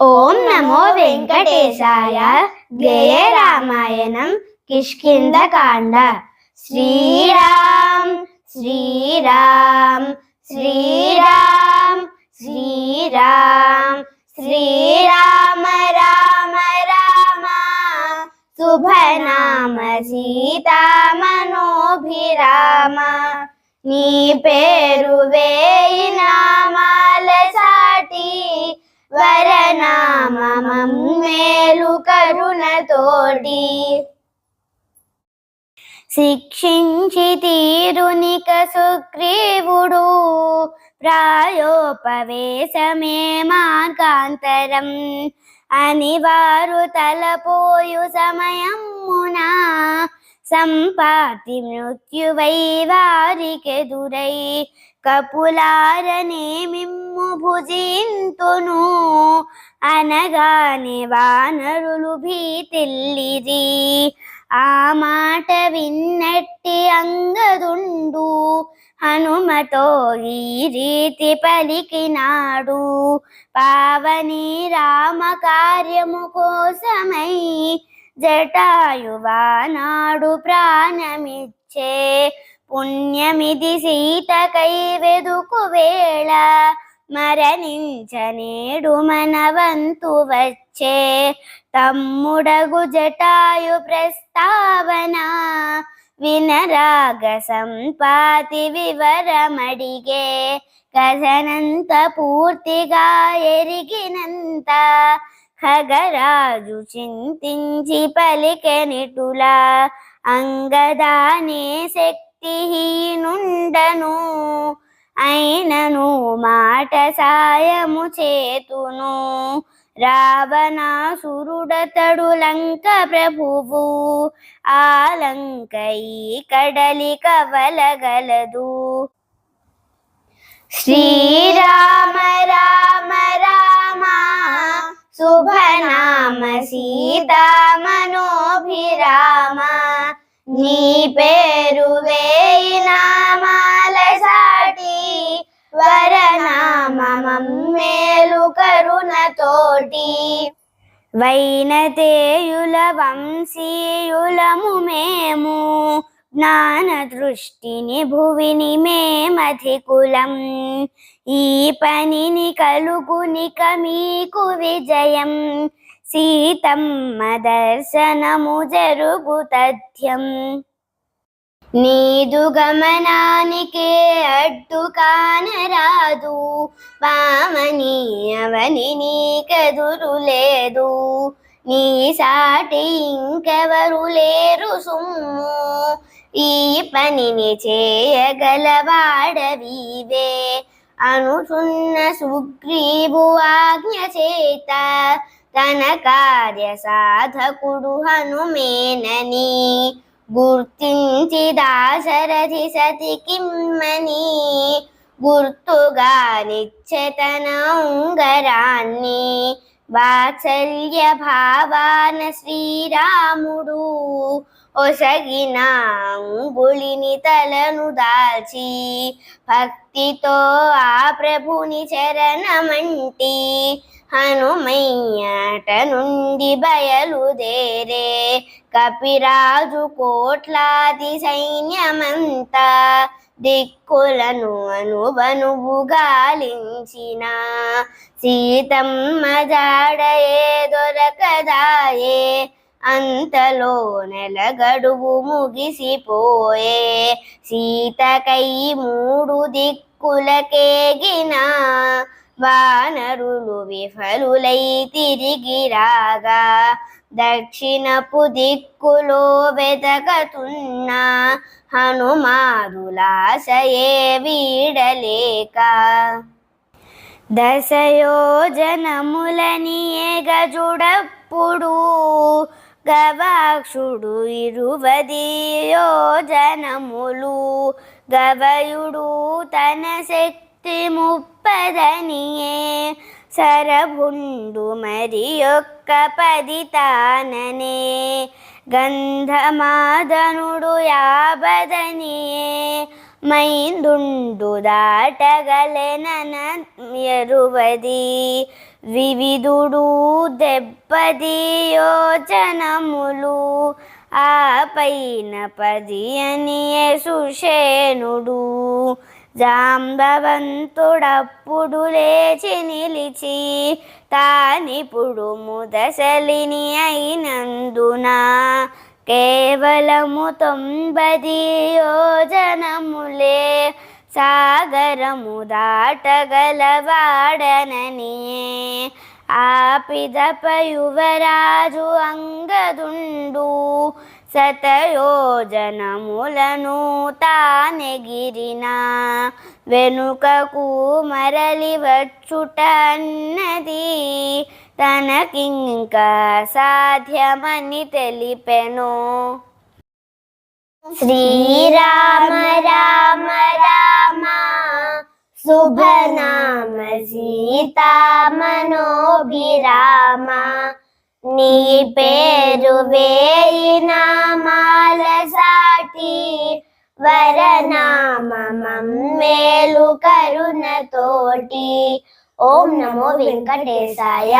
ఓం నమో వెంకటేశాయ జయ రామాయణం కిష్కిందకాండ శ్రీరామ్ శ్రీరామ్ శ్రీరామ్ శ్రీరామ్ శ్రీరామ రామ రామ. శుభనామ సీతామనోభిరామ. నీ పేరు వే మేలు కరుణతోటి. శిక్షించి తీరునిక సుగ్రీవుడు. ప్రాయోపవేశమే మార్గాంతరం. అని వారు తలపోయు సమయమునా సంపాతి మృత్యువై వారికెదురై కపులారనే మిమ్ము భుజింతును. అనగానే వానరులు భీతిల్లిరి. ఆ మాట విన్నట్టి అంగదుండు. హనుమతో ఈ రీతి పలికినాడు. పావని రామ కార్యము కోసమై జటాయువానాడు ప్రాణమిచ్చే. పుణ్యమిది సీతకై వెదుకు వేళ మరణించనేడు మనవంతు వచ్చే. తమ్ముడగు జటాయు ప్రస్తావన వినరాగ సంపాతి వివరమడిగే. కథనంత పూర్తిగా ఎరిగినంత ఖగరాజు చింతించి పలికెనిటులా అంగదానే శక్తిహీనుండను. అయినను మాట సాయము చేతును. రావణాసురుడతడు లంక ప్రభువు. ఆ లంక ఈ కడలి కవలగలదు శ్రీరామ శుభనామ సీతామనోభిరామ. నీ పేరు వేయి నామాల సాటి వరనామం మేలు కరుణతోటి. వైనతేయుల వంశీయులము మేము జ్ఞాన దృష్టిని భువిని మేమధికులం. ఈ పనిని కలుగునిక మీకు విజయం. సీతమ్మ దర్శనము జరుగు తథ్యం. నీదు గమనానికే అడ్డు కానరాదు. పామని అవని నీకెదురు లేదు. నీ సాటి ఇంకెవరు లేరు సుమ్ము. ఈ పనిని చేయగలవాడవీవే. అనుచున్న సుగ్రీవు ఆజ్ఞ చేత తన కార్య సాధకుడు హనుమేనని గుర్తించి దాశరథి సతి కిమ్మని గుర్తుగా నిచ్చతన ఉంగరాన్ని వాత్సల్య భావాన శ్రీరాముడు ఒసగిన అంగుళిని తలను దాల్చి భక్తితో ఆ ప్రభుని చరణమంటి హనుమయ్యట నుండి బయలుదేరే కపిరాజు కోట్లాది సైన్యమంతా. దిక్కులను అనువనువు గాలించిన సీతమ్మ జాడయే దొరకదాయే అంతలో నెల గడువు ముగిసిపోయే సీతకై మూడు దిక్కులకేగిన వానరులు విఫలులై తిరిగి రాగా దక్షిణపు దిక్కులో వెతకతున్న హనుమారులాశయే వీడలేక. దశయోజనములని గజుడప్పుడు గవాక్షుడు ఇరువది యోజనములు. గవయుడు తన శక్తి ముప్పదనియే సరభుండు మరి యొక్క పది తాననే గంధమాదనుడు యాబదనియే మైందుండు దాటగలెనన ఎరువది. వివిధుడు దెబ్బది యోచనములు. ఆ పైన పది అని సుషేనుడు. జాంబవంతుడప్పుడు లేచి నిలిచి తానిప్పుడు ముదసలిని అయినందున కేవలము తొంభది యోజనములే సాగరము దాటగలవాడనని ఆపిదప యువరాజు అంగదుండు శతయోజనములను తానెగిరిన వెనుకకు మరలి వచ్చుటన్నది తనకింకా తనకింక సాధ్యమని తెలిపెను. శ్రీరామ రామ రామ శుభనామ సీతా మనోభిరామ నీ పేరు వేయిన మాల సాటి వరనామం మేలు కరుణ తోటి. ఓం నమో వెంకటేశాయ.